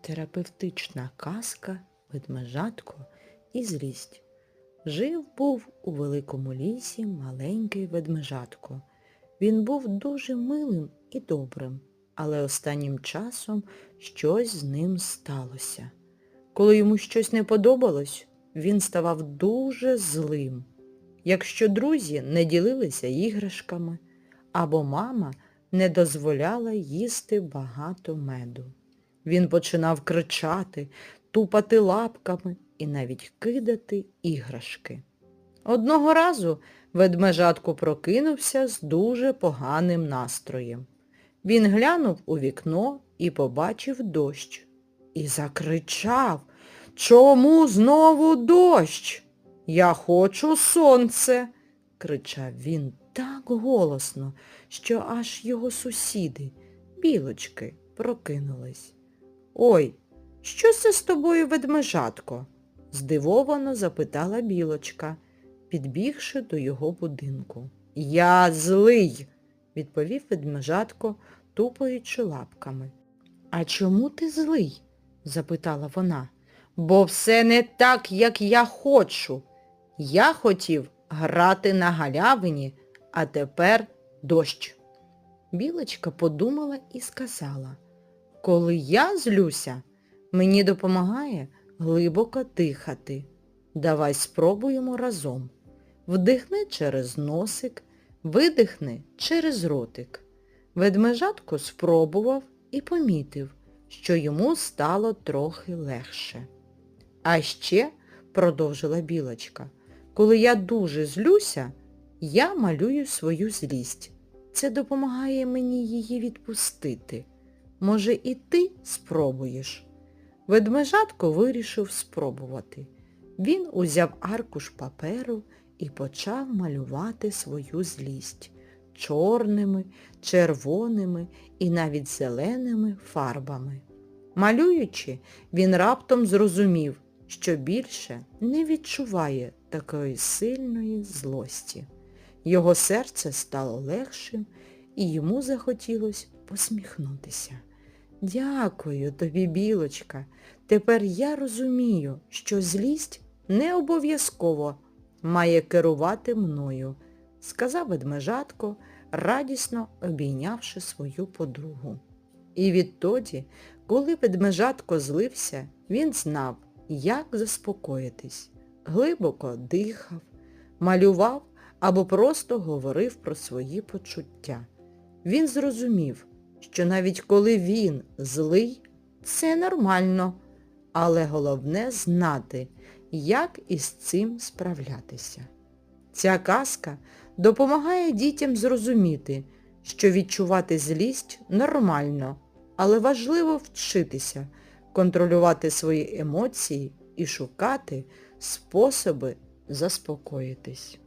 Терапевтична казка ведмежатко і злість. Жив був у великому лісі маленький ведмежатко. Він був дуже милим і добрим, але останнім часом щось з ним сталося. Коли йому щось не подобалось, він ставав дуже злим. Якщо друзі не ділилися іграшками, або мама не дозволяла їсти багато меду. Він починав кричати, тупати лапками і навіть кидати іграшки. Одного разу ведмежатко прокинувся з дуже поганим настроєм. Він глянув у вікно і побачив дощ. І закричав, чому знову дощ? Я хочу сонце, кричав він так голосно, що аж його сусіди, білочки, прокинулись. Ой, що це з тобою, ведмежатко? здивовано запитала білочка, підбігши до його будинку. Я злий, відповів ведмежатко, тупаючи лапками. А чому ти злий? запитала вона. Бо все не так, як я хочу. Я хотів грати на галявині, а тепер дощ. Білочка подумала і сказала, коли я злюся, мені допомагає глибоко дихати. Давай спробуємо разом. Вдихни через носик, видихни через ротик. Ведмежатко спробував і помітив, що йому стало трохи легше. А ще, продовжила білочка, коли я дуже злюся, я малюю свою злість. Це допомагає мені її відпустити. Може, і ти спробуєш? Ведмежатко вирішив спробувати. Він узяв аркуш паперу і почав малювати свою злість чорними, червоними і навіть зеленими фарбами. Малюючи, він раптом зрозумів, що більше не відчуває такої сильної злості. Його серце стало легшим і йому захотілося посміхнутися. Дякую тобі, білочка. Тепер я розумію, що злість не обов'язково має керувати мною, сказав ведмежатко, радісно обійнявши свою подругу. І відтоді, коли ведмежатко злився, він знав, як заспокоїтись. Глибоко дихав, малював або просто говорив про свої почуття. Він зрозумів, що навіть коли він злий, це нормально, але головне знати, як із цим справлятися. Ця казка допомагає дітям зрозуміти, що відчувати злість нормально, але важливо вчитися, контролювати свої емоції і шукати способи заспокоїтись.